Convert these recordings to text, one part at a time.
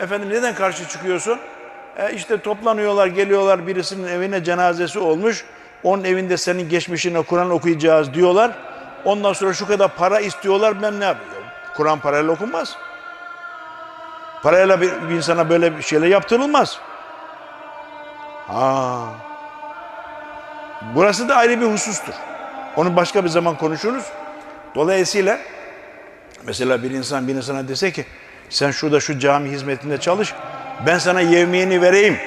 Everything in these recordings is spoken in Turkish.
Efendim neden karşı çıkıyorsun? E işte toplanıyorlar, geliyorlar birisinin evine cenazesi olmuş. Onun evinde senin geçmişine Kur'an okuyacağız diyorlar. Ondan sonra şu kadar para istiyorlar ben ne yapıyorum? Kur'an parayla okunmaz. Parayla bir, bir insana böyle bir şeyler yaptırılmaz. Ha. Burası da ayrı bir husustur. Onu başka bir zaman konuşuruz. Dolayısıyla mesela bir insan bir insana dese ki sen şurada şu cami hizmetinde çalış ben sana yevmiyeni vereyim.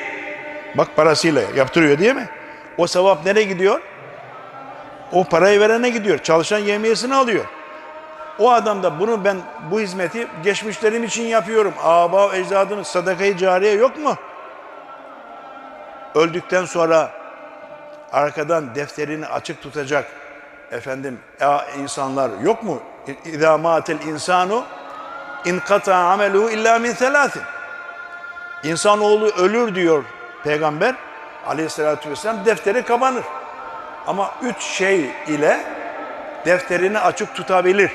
Bak parasıyla yaptırıyor değil mi? O sevap nereye gidiyor? O parayı verene gidiyor. Çalışan yevmiyesini alıyor. O adam da bunu ben bu hizmeti geçmişlerim için yapıyorum. Aba ecdadının sadakayı cariye yok mu? Öldükten sonra arkadan defterini açık tutacak efendim ya insanlar yok mu? İzâ mâtel insanu inkata ameluhu illa min selâsin. İnsanoğlu ölür diyor peygamber aleyhissalatü vesselam defteri kapanır. Ama üç şey ile defterini açık tutabilir.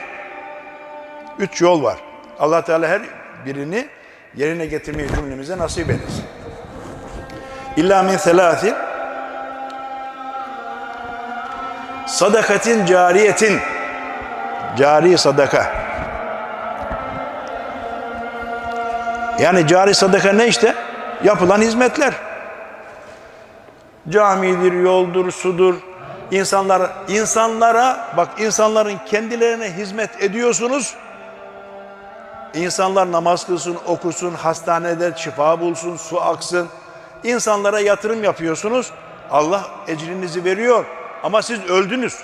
Üç yol var. Allah Teala her birini yerine getirmeyi cümlemize nasip eylesin. İlla min selâsin sadakatin cariyetin cari sadaka yani cari sadaka ne işte yapılan hizmetler camidir yoldur sudur insanlar insanlara bak insanların kendilerine hizmet ediyorsunuz İnsanlar namaz kılsın, okusun, hastanede şifa bulsun, su aksın. İnsanlara yatırım yapıyorsunuz. Allah ecrinizi veriyor. Ama siz öldünüz.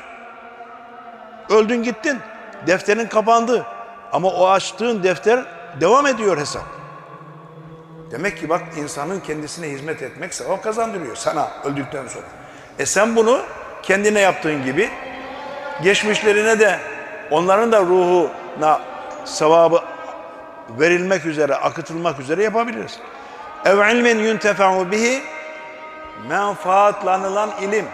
Öldün gittin. Defterin kapandı. Ama o açtığın defter devam ediyor hesap. Demek ki bak insanın kendisine hizmet etmek sevap kazandırıyor sana öldükten sonra. E sen bunu kendine yaptığın gibi geçmişlerine de onların da ruhuna sevabı verilmek üzere, akıtılmak üzere yapabiliriz. Ev ilmin yuntefa'u bihi menfaatlanılan ilim.